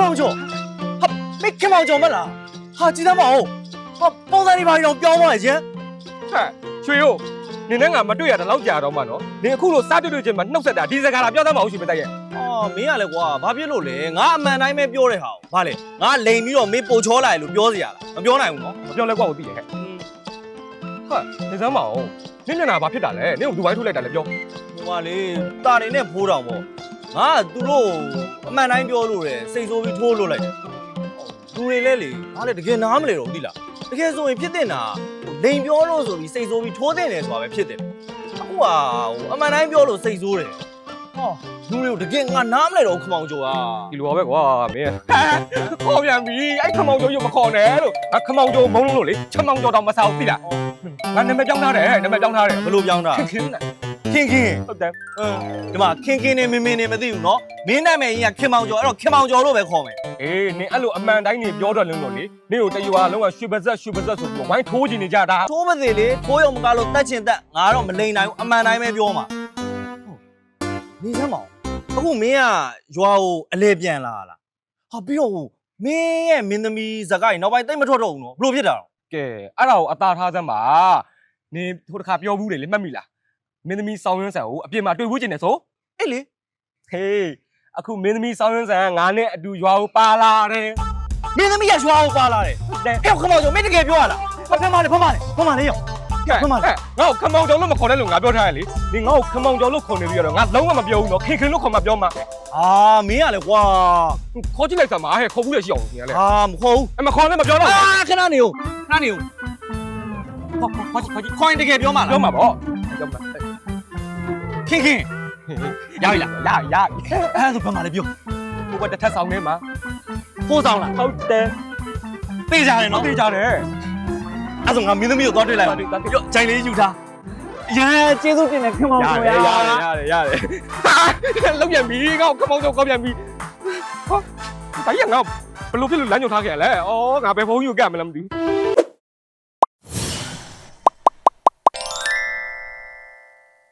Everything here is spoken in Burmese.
မောင်ကျော်ဟာမင်းခင်မောင်ကျော်မလားဟာကြည်သားမအောင်ဟာပုံစံတွေပါတော့ပြောင်းသွားရဲ့ရှင်ဟဲ့ချွေရို့နင်နဲ့ငါမတွေ့ရတဲ့လောက်ကြာတော့မှနော်နင်အခုလိုစားတွေ့တွေ့ချင်းမှနှုတ်ဆက်တာဒီစကားလာပြောသားမအောင်ရှိမတိုက်ရဲ့အော်မင်းကလည်းကွာဘာဖြစ်လို့လဲငါအမှန်တိုင်းပဲပြောတဲ့ဟာကိုဘာလဲငါလိန်ပြီးတော့မင်းပိုချောလာတယ်လို့ပြောစရာလားမပြောနိုင်ဘူးနော်မပြောလဲကွာကိုသိတယ်ဟဲ့ဟာနေစမ်းမအောင်နင်မျက်နှာဘာဖြစ်တာလဲနင်ကိုဒူဘိုင်းထုတ်လိုက်တာလဲပြောဟိုကလေတာတွေနဲ့ဖိုးတောင်ပေါ့ ငါကသူတို့အမှန်တိုင်းပြောလို့တယ်စိတ်ဆိုးပြီးထိုးလို့လိုက်တယ်သူတွေလဲလေငါလည်းတကယ်နားမလဲတော့သိလားတကယ်ဆိုရင်ဖြစ်တဲ့နာလိန်ပြောလို့ဆိုပြီးစိတ်ဆိုးပြီးထိုးတဲ့တယ်ဆိုတာပဲဖြစ်တယ်အခုကဟိုအမှန်တိုင်းပြောလို့စိတ်ဆိုးတယ်ဟောလူတွေကိုတကယ်ငါနားမလဲတော့ခမောင်ကျော်อ่ะဒီလိုပါပဲကွာမင်းခေါ်ပြန်ပြီအဲ့ခမောင်ကျော်ရုပ်မခေါ်နဲ့လို့ငါခမောင်ကျော်မုံလုံးလို့လေချက်မောင်ကျော်တော့မစားဘူးသိလားငါနာမည်ပြောင်းထားတယ်နာမည်ပြောင်းထားတယ်ဘယ်လိုပြောင်းတာ ခင်ခင်နဲ့ ခင်ခင် ဟုတ်တယ် အင်းဒီမှာခင်ခင်နေမင်းမင်းနေမသိဘူးเนาะမင်းနာမည်ကြီးကခင်မောင်ကျော်အဲ့တော့ခင်မောင်ကျော်လို့ပဲခေါ်မယ် အေးနင်အဲ့လိုအမှန်တိုင်းနေပြောတော့လုံးလို့လေနင်ကိုတရွာလုံးကရွှေပါဇက်ရွှေပါဇက်ဆိုပြီးဝိုင်းထိုးချင်နေကြတာ ထိုးမသေးလေထိုးရုံမကလို့တက်ချင်တက်ငါတော့မလိန်နိုင်ဘူးအမှန်တိုင်းပဲပြောမှာနေစမ်းမအောင်အခုမင်းကရွာကိုအလဲပြန်လာလားဟာပြီးတော့ဟိုမင်းရဲ့မင်းသမီးဇကိုင်းနောက်ပိုင်းတိတ်မထွက်တော့ဘူးเนาะဘလို့ဖြစ်တာတော့ ကဲအဲ့ဒါကိုအသာထားစမ်းပါနင်ထိုတစ်ခါပြောဘူးလေလေမှတ်မိလား မင်းသမီးစောင်းရင်းဆန်ကိုအပြင်မှာတွေ့ဘူးကျင်နေဆိုအေးလေဟေးအခုမင်းသမီးစောင်းရင်းဆန်ကငါနဲ့အတူရွာကိုပါလာတယ်မင်းသမီးကရွာကိုပါလာတယ်ဟုတ်တယ်ဟဲ့ခမောင်ကျော်မင်းတကယ်ပြောရလားဖဖမလေးဖမလေးဖမလေးရောကဲဟုတ်ပါလားငါ့ကိုခမောင်ကျော်လို့မခေါ်နဲ့လို့ငါပြောထားရလေဒီငါ့ကိုခမောင်ကျော်လို့ခေါ်နေပြီးတော့ငါလုံးဝမပြောဘူးနော်ခင်ခင်လို့ခေါ်မှပြောမှာအာမင်းကလည်းကွာခေါ်ကြည့်လိုက်စမ်းပါဟဲ့ခေါ်ဘူးရရှိအောင်နေရလေအာမခေါ်ဘူးအမခေါ်နဲ့မပြောတော့အာခဏနေဦးခဏနေဦးခေါ်ခေါ်ခေါ်ခေါ်ရင်တကယ်ပြောမှာလားပြောမှာပေါ့ပြောမှာ ခင်ခင်ရပြီလားရရအဲ့ဒါဆိုဘာမှလည်းပြောဘုဘတစ်ထက်ဆောင်နေမှာပိုးဆောင်လားဟုတ်တယ်သိကြတယ်နော်နော်သိကြတယ်အဲ့ဆိုငါမင်းသမီးကိုသွားတွေ့လိုက်ပါသွားတွေ့သွားတွေ့ကြောက်ဂျိုင်လေးယူထားရဲကျေးဇူးတင်တယ်ခင်မောင်ရကိုတရယ်ရတယ်ရတယ်ရတယ်လောက်ပြန်ပြီငါ့ကိုခမောင်ကျော်ကောက်ပြန်ပြီဟာဒါကြီးကငါဘယ်လိုဖြစ်လို့လမ်းညွှန်ထားခဲ့ရလဲဩငါဘယ်ဖုန်းယူကတ်မလဲမသိဘူး